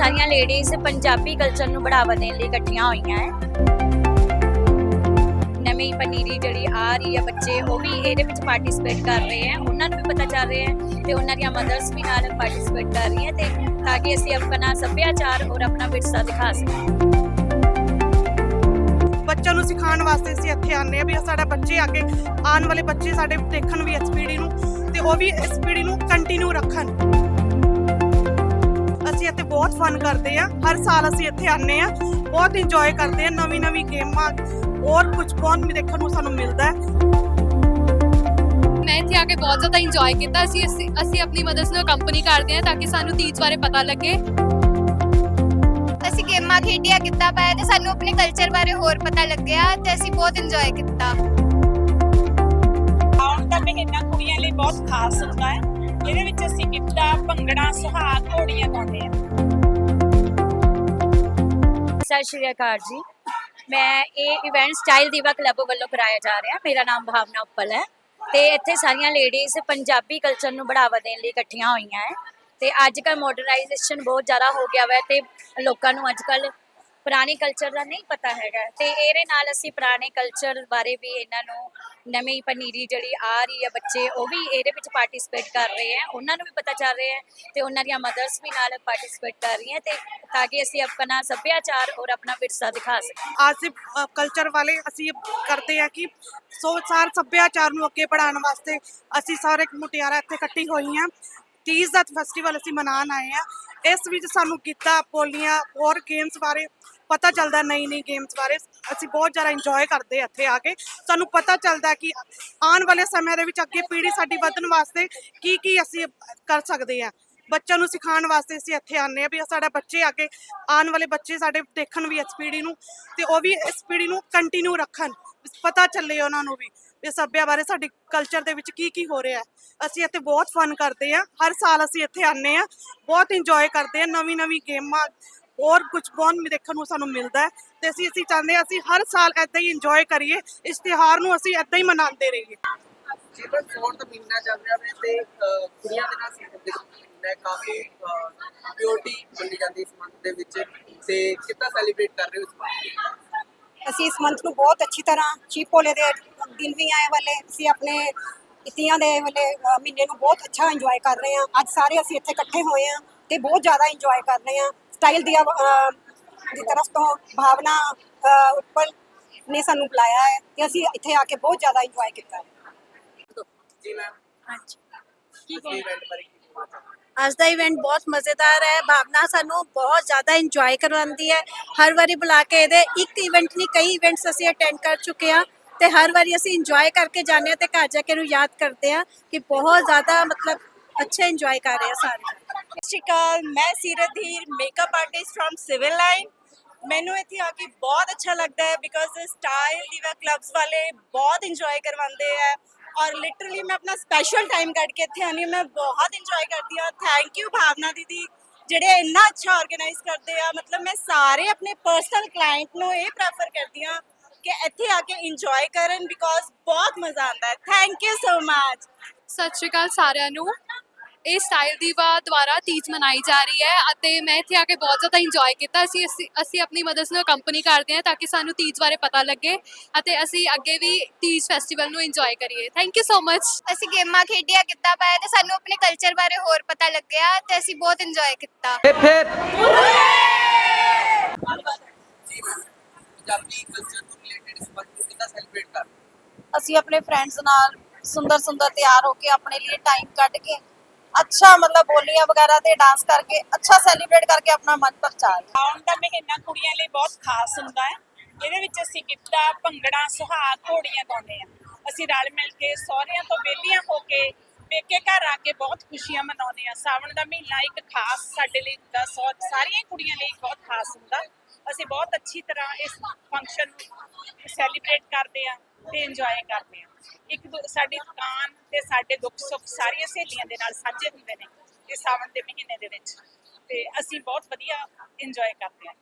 ਸਾਰੀਆਂ ladies Punjabi culture ਨੂੰ ਬੜਾਵਾ ਦੇਣ ਲਈ ਇਕੱਠੀਆਂ ਹੋਈਆਂ ਹੈ ਨਵੀਂ ਪਨੀਰੀ ਜਿਹੜੀ ਆ ਰਹੀ ਹੈ ਬੱਚੇ, ਉਹ ਵੀ ਇਹਦੇ ਵਿੱਚ ਪਾਰਟਿਸਿਪੇਟ ਕਰ ਰਹੇ ਹੈ ਉਹਨਾਂ ਨੂੰ ਵੀ ਪਤਾ ਚੱਲ ਰਿਹਾ ਹੈ ਤੇ ਉਹਨਾਂ ਦੀਆਂ ਮਦਰਸ ਵੀ ਨਾਲ ਪਾਰਟਿਸਿਪੇਟ ਕਰ ਰਹੀਆਂ ਤੇ ਤਾਂ ਕਿ ਅਸੀਂ ਆਪਣਾ ਸੱਭਿਆਚਾਰ ਔਰ ਆਪਣਾ ਵਿਰਸਾ ਦਿਖਾ ਸਕੀਏ। ਬੱਚਿਆਂ ਨੂੰ ਸਿਖਾਉਣ ਵਾਸਤੇ ਅਸੀਂ ਇੱਥੇ ਆਨੇ ਆ ਵੀ ਸਾਡਾ ਬੱਚੇ ਅੱਗੇ ਆਉਣ ਵਾਲੇ ਬੱਚੇ ਸਾਡੇ ਦੇਖਣ ਵੀ ਇਸ ਨੂੰ ਤੇ ਉਹ ਵੀ ਇਸ ਨੂੰ ਕੰਟੀਨਿਊ ਰੱਖਣ। ਅਸੀਂ ਇੱਥੇ ਬਹੁਤ ਫਨ ਕਰਦੇ ਆ ਹਰ ਸਾਲ ਅਸੀਂ ਇੱਥੇ ਆਨੇ ਆ ਬਹੁਤ ਇੰਜੋਏ ਕਰਦੇ ਆ ਨਵੀਂ ਨਵੀਂ ਗੇਮਾਂ। ਹੋਰ ਕੁਝ ਬਹੁਤ ਵੀ ਦੇਖਣ ਨੂੰ ਸਾਨੂੰ ਮਿਲਦਾ ਹੈ। ਮੈਂ ਇੱਥੇ ਆ ਕੇ ਬਹੁਤ ਜ਼ਿਆਦਾ ਇੰਜੋਏ ਕੀਤਾ। ਅਸੀਂ ਅਸੀਂ ਆਪਣੀ ਮਦਰਸ ਨਾਲ ਕੰਪਨੀ ਕਰਦੇ ਹਾਂ ਤਾਂ ਕਿ ਸਾਨੂੰ ਤੀਜ ਬਾਰੇ ਪਤਾ ਲੱਗੇ। ਅਸੀਂ ਗੇਮਾਂ ਖੇਡੀਆਂ ਕੀਤਾ ਪਾਇਆ ਤੇ ਸਾਨੂੰ ਆਪਣੇ ਕਲਚਰ ਬਾਰੇ ਹੋਰ ਪਤਾ ਲੱਗਿਆ ਤੇ ਅਸੀਂ ਬਹੁਤ ਇੰਜੋਏ ਕੀਤਾ। ਆਉਣ ਦਾ ਮਹੀਨਾ ਕੁੜੀਆਂ ਲਈ ਬਹੁਤ ਖਾਸ ਹੁੰਦਾ ਹੈ। ਇਹਦੇ ਵਿੱਚ ਅਸੀਂ ਗਿੱਧਾ, ਭੰਗੜਾ, ਸੁਹਾਗ, ਘੋੜੀਆਂ ਗਾਉਂਦੇ ਆ ਸਤਿ ਸ਼੍ਰੀ ਅਕਾਲ ਜੀ। ਮੈਂ ਇਹ ਇਵੈਂਟ ਸਟਾਈਲ ਦੀਵਾ ਕਲੱਬ ਵੱਲੋਂ ਕਰਾਇਆ ਜਾ ਰਿਹਾ। ਮੇਰਾ ਨਾਮ ਭਾਵਨਾ ਉੱਪਲ ਹੈ ਤੇ ਇੱਥੇ ਸਾਰੀਆਂ ਲੇਡੀਜ਼ ਪੰਜਾਬੀ ਕਲਚਰ ਨੂੰ ਬੜਾਵਾ ਦੇਣ ਲਈ ਇਕੱਠੀਆਂ ਹੋਈਆਂ ਹੈ। ਤੇ ਅੱਜ ਕੱਲ ਮਾਡਰਨਾਈਜੇਸ਼ਨ ਬਹੁਤ ਜ਼ਿਆਦਾ ਹੋ ਗਿਆ ਵਾ ਤੇ ਲੋਕਾਂ ਨੂੰ ਅੱਜ ਕੱਲ ਪੁਰਾਣੇ ਕਲਚਰ ਦਾ ਨਹੀਂ ਪਤਾ ਹੈਗਾ। ਤੇ ਇਹਦੇ ਨਾਲ ਅਸੀਂ ਪੁਰਾਣੇ ਕਲਚਰ ਬਾਰੇ ਵੀ ਇਹਨਾਂ ਨੂੰ ਨਵੀਂ ਪਨੀਰੀ ਜਿਹੜੀ ਆ ਰਹੀ ਹੈ ਬੱਚੇ, ਉਹ ਵੀ ਇਹਦੇ ਵਿੱਚ ਪਾਰਟਿਸਿਪੇਟ ਕਰ ਰਹੇ ਹੈ ਉਹਨਾਂ ਨੂੰ ਵੀ ਪਤਾ ਚੱਲ ਰਿਹਾ ਹੈ ਤੇ ਉਹਨਾਂ ਦੀਆਂ ਮਦਰਸ ਵੀ ਨਾਲ ਪਾਰਟਿਸਿਪੇਟ ਕਰ ਰਹੀਆਂ ਤੇ ਤਾਂ ਕਿ ਅਸੀਂ ਆਪਣਾ ਸੱਭਿਆਚਾਰ ਔਰ ਆਪਣਾ ਵਿਰਸਾ ਦਿਖਾ ਸਕੀਏ। ਅੱਜ ਕਲਚਰ ਵਾਲੇ ਅਸੀਂ ਕਰਦੇ ਆ ਕਿ ਸੋ ਸਾਰ ਸੱਭਿਆਚਾਰ ਨੂੰ ਅੱਗੇ ਵਧਾਉਣ ਵਾਸਤੇ ਅਸੀਂ ਸਾਰੇ ਮੁਟਿਆਰਾਂ ਇੱਥੇ ਇਕੱਠੀ ਹੋਈਆਂ। ਤੀਜ ਦਾ ਫੈਸਟੀਵਲ ਅਸੀਂ ਮਨਾਉਣ ਆਏ ਆ ਇਸ ਵਿੱਚ ਸਾਨੂੰ ਗਿੱਧਾ, ਬੋਲੀਆਂ, ਹੋਰ ਗੇਮਸ ਬਾਰੇ ਪਤਾ ਚੱਲਦਾ ਨਈ ਨਈ ਗੇਮਸ ਬਾਰੇ। ਅਸੀਂ ਬਹੁਤ ਜ਼ਿਆਦਾ ਇੰਜੋਏ ਕਰਦੇ ਹਾਂ ਇੱਥੇ ਆ ਕੇ। ਸਾਨੂੰ ਪਤਾ ਚੱਲਦਾ ਕਿ ਆਉਣ ਵਾਲੇ ਸਮੇਂ ਦੇ ਵਿੱਚ ਅੱਗੇ ਪੀੜ੍ਹੀ ਸਾਡੀ ਵਧਣ ਵਾਸਤੇ ਕੀ ਕੀ ਅਸੀਂ ਕਰ ਸਕਦੇ ਆ ਬੱਚਿਆਂ ਨੂੰ ਸਿਖਾਉਣ ਵਾਸਤੇ ਅਸੀਂ ਇੱਥੇ ਆਨੇ ਆ ਵੀ ਸਾਡਾ ਬੱਚੇ ਅੱਗੇ ਆਉਣ ਵਾਲੇ ਬੱਚੇ ਸਾਡੇ ਦੇਖਣ ਵੀ ਇਸ ਪੀੜ੍ਹੀ ਨੂੰ ਤੇ ਉਹ ਵੀ ਇਸ ਪੀੜ੍ਹੀ ਨੂੰ ਕੰਟੀਨਿਊ ਰੱਖਣ। ਪਤਾ ਚੱਲੇ ਉਹਨਾਂ ਨੂੰ ਵੀ ਵੀ ਸੱਭਿਆ ਬਾਰੇ ਸਾਡੇ ਕਲਚਰ ਦੇ ਵਿੱਚ ਕੀ ਕੀ ਹੋ ਰਿਹਾ ਅਸੀਂ ਇੱਥੇ ਬਹੁਤ ਫਨ ਕਰਦੇ ਆ ਹਰ ਸਾਲ ਅਸੀਂ ਇੱਥੇ ਆਨੇ ਆ ਬਹੁਤ ਇੰਜੋਏ ਕਰਦੇ ਆ ਨਵੀਂ ਨਵੀਂ ਗੇਮਾਂ ਹੋਰ ਕੁਝ ਬਹੁਤ ਵੀ ਦੇਖਣ ਨੂੰ ਸਾਨੂੰ ਮਿਲਦਾ ਹੈ ਤੇ ਅਸੀਂ ਅਸੀਂ ਚਾਹੁੰਦੇ ਹਾਂ ਅਸੀਂ ਹਰ ਸਾਲ ਏਦਾਂ ਹੀ ਇੰਜੋਏ ਕਰੀਏ ਇਸ ਤਿਉਹਾਰ ਨੂੰ ਅਸੀਂ ਏਦਾਂ ਹੀ ਮਨਾਉਂਦੇ ਰਹੀਏ। ਜੀਵਨ ਫੋਰ ਦਾ ਮਹੀਨਾ ਚੱਲ ਰਿਹਾ ਹੈ ਤੇ ਅਹ, ਕੁੜੀਆਂ ਦੇ ਨਾਲ ਸੰਬੰਧਿਤ ਮਹੀਨਾ ਹੈ, ਕਾਫੀ ਪਿਓਰਟੀ ਮੰਨੀ ਜਾਂਦੀ ਇਸ ਮੰਥ ਦੇ ਵਿੱਚ ਤੇ ਕਿੱਦਾਂ ਸੈਲੀਬ੍ਰੇਟ ਕਰ ਰਹੇ ਹੋ ਇਸ ਮੰਥ ਅਸੀਂ ਇਸ ਮੰਥ ਨੂੰ ਬਹੁਤ ਅੱਛੀ ਤਰ੍ਹਾਂ ਚੀਪੋਲੇ ਦੇ ਦਿਨ ਵੀ ਆਏ ਵਾਲੇ ਅਸੀਂ ਆਪਣੇ ਇਤੀਆਂ ਦੇ ਵਾਲੇ ਮਹੀਨੇ ਨੂੰ ਬਹੁਤ ਅੱਛਾ ਇੰਜੋਏ ਕਰ ਰਹੇ ਹਾਂ। ਅੱਜ ਸਾਰੇ ਅਸੀਂ ਇੱਥੇ ਇਕੱਠੇ ਹੋਏ ਹਾਂ ਤੇ ਬਹੁਤ ਜ਼ਿਆਦਾ ਇੰਜੋਏ ਕਰ ਰਹੇ ਹਾਂ। ਸਟਾਈਲ ਦੀ ਦੀ ਤਰਫ ਤੋਂ ਭਾਵਨਾ ਉੱਪਰ ਨੇ ਸਾਨੂੰ ਬੁਲਾਇਆ ਹੈ ਤੇ ਅਸੀਂ ਇੱਥੇ ਆ ਕੇ ਬਹੁਤ ਜ਼ਿਆਦਾ ਇੰਜੋਏ ਕੀਤਾ ਹੈ। ਜੀ ਮੈਮ ਹਾਂਜੀ। ਕੀ ਇਵੈਂਟ ਬਾਰੇ ਕੀ ਕਹਿਣਾ ਚਾਹੁੰਦੇ ਹੋ? ਅੱਜ ਦਾ ਇਵੈਂਟ ਬਹੁਤ ਮਜ਼ੇਦਾਰ ਹੈ ਭਾਵਨਾ ਸਾਨੂੰ ਬਹੁਤ ਜ਼ਿਆਦਾ ਇੰਜੋਏ ਕਰਵਾਉਂਦੀ ਹੈ। ਹਰ ਵਾਰੀ ਬੁਲਾ ਕੇ ਇਹਦੇ ਇੱਕ ਇਵੈਂਟ ਨਹੀਂ ਕਈ ਇਵੈਂਟਸ ਅਸੀਂ ਅਟੈਂਡ ਕਰ ਚੁੱਕੇ ਹਾਂ ਤੇ ਹਰ ਵਾਰੀ ਅਸੀਂ ਇੰਜੋਏ ਕਰਕੇ ਜਾਂਦੇ ਹਾਂ ਤੇ ਘਰ ਜਾ ਕੇ ਨੂੰ ਯਾਦ ਕਰਦੇ ਹਾਂ ਕਿ ਬਹੁਤ ਜ਼ਿਆਦਾ ਮਤਲਬ ਅੱਛਾ ਇੰਜੋਏ ਕਰ ਰਹੇ ਹਾਂ ਸਾਰੇ। ਸਤਿ ਸ਼੍ਰੀ ਅਕਾਲ ਮੈਂ Seerat Dhir makeup artist from civil line ਮੈਨੂੰ ਇੱਥੇ ਆ ਕੇ ਬਹੁਤ ਅੱਛਾ ਲੱਗਦਾ ਹੈ ਬਿਕਾਜ਼ ਸਟਾਈਲ ਦੀਵਾ ਕਲੱਬਸ ਵਾਲੇ ਬਹੁਤ ਇੰਜੋਏ ਕਰਵਾਉਂਦੇ ਹੈ ਔਰ ਲਿਟਰਲੀ ਮੈਂ ਆਪਣਾ ਸਪੈਸ਼ਲ ਟਾਈਮ ਕੱਢ ਕੇ ਇੱਥੇ ਆਨੀ ਹਾਂ ਮੈਂ ਬਹੁਤ ਇੰਜੋਏ ਕਰਦੀ ਹਾਂ। ਥੈਂਕ ਯੂ ਭਾਵਨਾ ਦੀਦੀ ਜਿਹੜੇ ਇੰਨਾ ਅੱਛਾ ਆਰਗੇਨਾਈਜ਼ ਕਰਦੇ ਆ। ਮਤਲਬ ਮੈਂ ਸਾਰੇ ਆਪਣੇ ਪਰਸਨਲ ਕਲਾਇੰਟ ਨੂੰ ਇਹ ਪ੍ਰੈਫਰ ਕਰਦੀ ਹਾਂ ਕਿ ਇੱਥੇ ਆ ਕੇ ਇੰਜੋਏ ਕਰਨ ਬਿਕਾਜ਼ ਬਹੁਤ ਮਜ਼ਾ ਆਉਂਦਾ ਹੈ। ਥੈਂਕ ਯੂ ਸੋ ਮਚ ਸਤਿ ਸ਼੍ਰੀ ਅਕਾਲ ਸਾਰਿਆਂ ਨੂੰ। ਇਹ ਸਟਾਈਲ ਦੀਵਾ ਦੁਆਰਾ ਤੀਜ ਮਨਾਈ ਜਾ ਰਹੀ ਹੈ ਅਤੇ ਮੈਂ ਇੱਥੇ ਆ ਕੇ ਬਹੁਤ ਜ਼ਿਆਦਾ ਇੰਜੋਏ ਕੀਤਾ। ਅਸੀਂ ਅਸੀਂ ਅਸੀਂ ਆਪਣੀ ਮਦਰਸ ਨਾਲ ਕੰਪਨੀ ਕਰਦੇ ਹਾਂ ਤਾਂ ਕਿ ਸਾਨੂੰ ਤੀਜ ਬਾਰੇ ਪਤਾ ਲੱਗੇ ਅਤੇ ਅਸੀਂ ਅੱਗੇ ਵੀ ਤੀਜ ਫੈਸਟੀਵਲ ਨੂੰ ਇੰਜੋਏ ਕਰੀਏ। ਥੈਂਕ ਯੂ ਸੋ ਮਚ ਅਸੀਂ ਗੇਮਾਂ ਖੇਡੀਆਂ ਕੀਤਾ ਪਾਇਆ ਤੇ ਸਾਨੂੰ ਆਪਣੇ ਕਲਚਰ ਬਾਰੇ ਹੋਰ ਪਤਾ ਲੱਗਿਆ ਤੇ ਅਸੀਂ ਬਹੁਤ ਇੰਜੋਏ ਕੀਤਾ। ਪੰਜਾਬੀ ਕਲਚਰ ਤੋਂ ਰਿਲੇਟਡ ਇਸ ਮੰਥ ਨੂੰ ਕਿੱਦਾਂ ਸੈਲੀਬ੍ਰੇਟ ਕਰ ਰਹੇ ਹੋ? ਅਸੀਂ ਆਪਣੇ ਫਰੈਂਡਸ ਨਾਲ ਸੁੰਦਰ ਸੁੰਦਰ ਤਿਆਰ ਹੋ ਕੇ ਆਪਣੇ ਲਈ ਟਾਈਮ ਕੱਢ ਕੇ ਅੱਛਾ, ਮਤਲਬ ਬੋਲੀਆਂ ਵਗੈਰਾ ਤੇ ਡਾਂਸ ਕਰਕੇ ਅੱਛਾ ਸੈਲੀਬ੍ਰੇਟ ਕਰਕੇ ਆਪਣਾ ਮਨ ਪਰਚਾ ਆਉਣ ਦਾ ਮਹੀਨਾ ਕੁੜੀਆਂ ਲਈ ਬਹੁਤ ਖਾਸ ਹੁੰਦਾ ਹੈ। ਇਹਦੇ ਵਿੱਚ ਅਸੀਂ ਗਿੱਧਾ, ਭੰਗੜਾ, ਸੁਹਾਗ, ਘੋੜੀਆਂ ਗਾਉਂਦੇ ਆ ਅਸੀਂ ਰਲ ਮਿਲ ਕੇ ਸਹੁਰਿਆਂ ਤੋਂ ਵਿਹਲੀਆਂ ਹੋ ਕੇ ਪੇਕੇ ਘਰ ਆ ਕੇ ਬਹੁਤ ਖੁਸ਼ੀਆਂ ਮਨਾਉਂਦੇ ਆ ਸਾਵਣ ਦਾ ਮਹੀਨਾ ਇੱਕ ਖਾਸ ਸਾਡੇ ਲਈ ਹੁੰਦਾ ਸਾਰੀਆਂ ਕੁੜੀਆਂ ਲਈ ਬਹੁਤ ਖਾਸ ਹੁੰਦਾ। ਅਸੀਂ ਬਹੁਤ ਅੱਛੀ ਤਰ੍ਹਾਂ ਇਸ ਫੰਕਸ਼ਨ ਨੂੰ ਸੈਲੀਬ੍ਰੇਟ ਕਰਦੇ ਆ ਤੇ ਇੰਜੋਏ ਕਰਦੇ ਆ ਇੱਕ ਦੂ- ਸਾਡੀ ਦੁਕਾਨ ਤੇ ਸਾਡੇ ਦੁੱਖ ਸੁੱਖ ਸਾਰੀਆਂ ਸਹੇਲੀਆਂ ਦੇ ਨਾਲ ਸਾਂਝੇ ਹੁੰਦੇ ਨੇ ਇਸ ਸਾਵਣ ਦੇ ਮਹੀਨੇ ਦੇ ਵਿੱਚ। ਤੇ ਅਸੀਂ ਬਹੁਤ ਵਧੀਆ ਇੰਜੋਏ ਕਰਦੇ ਹਾਂ।